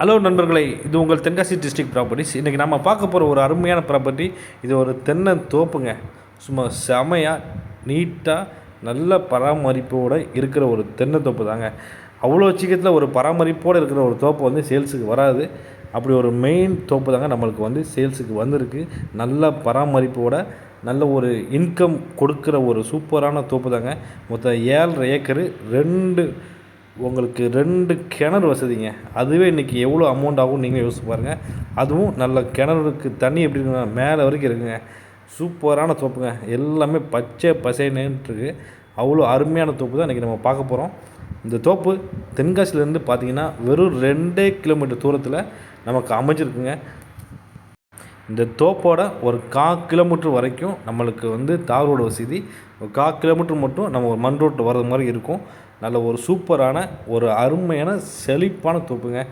Hello நண்பர்களே. இது உங்கள் தென்காசி டிஸ்ட்ரிக்ட் ப்ராப்பர்ட்டிஸ் இன்றைக்கி நம்ம பார்க்க போகிற ஒரு அருமையான ப்ராப்பர்ட்டி இது ஒரு தென்னை தோப்புங்க. சும்மா செமையாக நீட்டாக நல்ல பராமரிப்போடு இருக்கிற ஒரு தென்னை தோப்பு தாங்க. அவ்வளோ சீக்கிரத்தில் ஒரு பராமரிப்போடு இருக்கிற ஒரு தோப்பு வந்து சேல்ஸுக்கு வராது. அப்படி ஒரு மெயின் தோப்பு தாங்க நம்மளுக்கு வந்து சேல்ஸுக்கு வந்திருக்கு. நல்ல பராமரிப்போட நல்ல ஒரு இன்கம் கொடுக்குற ஒரு சூப்பரான தோப்பு தாங்க. மொத்தம் ஏழரை ஏக்கரு ரெண்டு உங்களுக்கு ரெண்டு கிணறு வசதிங்க. அதுவே இன்றைக்கி எவ்வளோ அமௌண்ட் ஆகும் நீங்கள் யோசிச்சு பாருங்கள் அதுவும் நல்ல கிணறுக்கு தண்ணி எப்படி இருக்குங்க மேலே வரைக்கும் இருக்குங்க. சூப்பரான தோப்புங்க. எல்லாமே பச்சை பசைன்னுருக்கு அவ்வளோ அருமையான தோப்பு தான் இன்றைக்கி நம்ம பார்க்க போகிறோம் இந்த தோப்பு தென்காசிலேருந்து பார்த்தீங்கன்னா வெறும் ரெண்டே கிலோமீட்டர் தூரத்தில் நமக்கு அமைஞ்சிருக்குங்க. இந்த தோப்போட ஒரு கா கிலோமீட்டர் வரைக்கும் நம்மளுக்கு வந்து தார் ரோடு வசதி. ஒரு கா கிலோமீட்டர் மட்டும் நம்ம ஒரு மண் ரோட்டில் வர்றது மாதிரி இருக்கும். நல்ல ஒரு சூப்பரான ஒரு அருமையான செழிப்பான தோப்புங்க.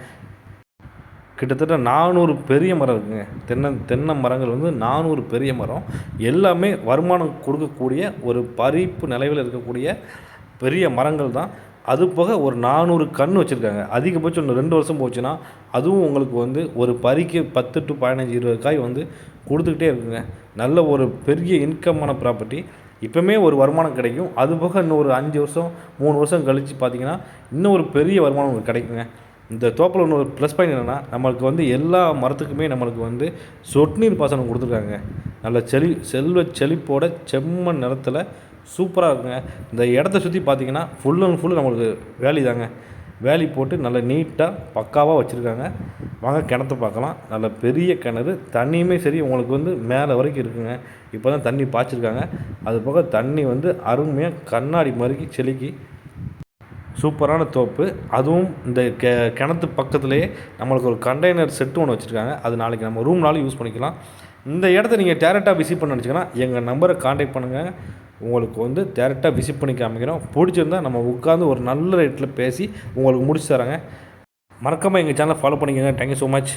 கிட்டத்தட்ட நானூறு பெரிய மரம் இருக்குங்க. தென்னை தென்னை மரங்கள் வந்து நானூறு பெரிய மரம். எல்லாமே வருமானம் கொடுக்கக்கூடிய ஒரு பறிப்பு நிலைவில் இருக்கக்கூடிய பெரிய மரங்கள் தான் அது போக ஒரு நானூறு கன்று வச்சுருக்காங்க. அதிகபட்சம் இன்னும் ரெண்டு வருஷம் போச்சுன்னா அதுவும் உங்களுக்கு வந்து ஒரு பறிக்கு பத்து டு பதினஞ்சு இருபது காய் வந்து கொடுத்துக்கிட்டே இருக்குங்க. நல்ல ஒரு பெரிய இன்கம்மான ப்ராப்பர்ட்டி இப்போமே ஒரு வருமானம் கிடைக்கும். அது போக இன்னும் ஒரு அஞ்சு வருஷம் மூணு வருஷம் கழித்து பார்த்தீங்கன்னா இன்னும் ஒரு பெரிய வருமானம் உங்களுக்கு கிடைக்குங்க. இந்த தோப்பில் இன்னொரு ப்ளஸ் பாயிண்ட் என்னென்னா நம்மளுக்கு வந்து எல்லா மரத்துக்குமே நம்மளுக்கு வந்து சொட்டு நீர் பாசனம் கொடுத்துருக்காங்க. நல்ல செழி செல்வ செழிப்போட செம்மண் நிலத்தில் சூப்பராக இருக்குங்க. இந்த இடத்த சுற்றி பார்த்தீங்கன்னா ஃபுல் அண்ட் ஃபுல் நம்மளுக்கு வேலி தாங்க. வேலி போட்டு நல்ல நீட்டாக பக்காவாக வச்சுருக்காங்க. வாங்க கிணத்த பார்க்கலாம் நல்ல பெரிய கிணறு. தண்ணியுமே சரி உங்களுக்கு வந்து மேலே வரைக்கும் இருக்குங்க. இப்போ தான் தண்ணி பாய்ச்சிருக்காங்க. அது போக தண்ணி வந்து அருமையாக கண்ணாடி மறுக்கி செலுக்கி சூப்பரான தோப்பு. அதுவும் இந்த கெ கிணத்து பக்கத்துலேயே நம்மளுக்கு ஒரு கண்டெய்னர் செட்டு ஒன்று வச்சுருக்காங்க. அது நாளைக்கு நம்ம ரூம்னாலும் யூஸ் பண்ணிக்கலாம். இந்த இடத்த நீங்கள் டேரெக்டாக விசிட் பண்ண நினச்சிங்கன்னா எங்கள் நம்பரை காண்டாக்ட் பண்ணுங்கள் உங்களுக்கு வந்து டேரெக்டாக விசிட் பண்ணி காமிக்கிறோம். பிடிச்சிருந்தா நம்ம உட்காந்து ஒரு நல்ல ரேட்டில் பேசி உங்களுக்கு முடிச்சு தராங்க மறக்காமல் எங்கள் சேனலை ஃபாலோ பண்ணிக்கோங்க. Thank you so much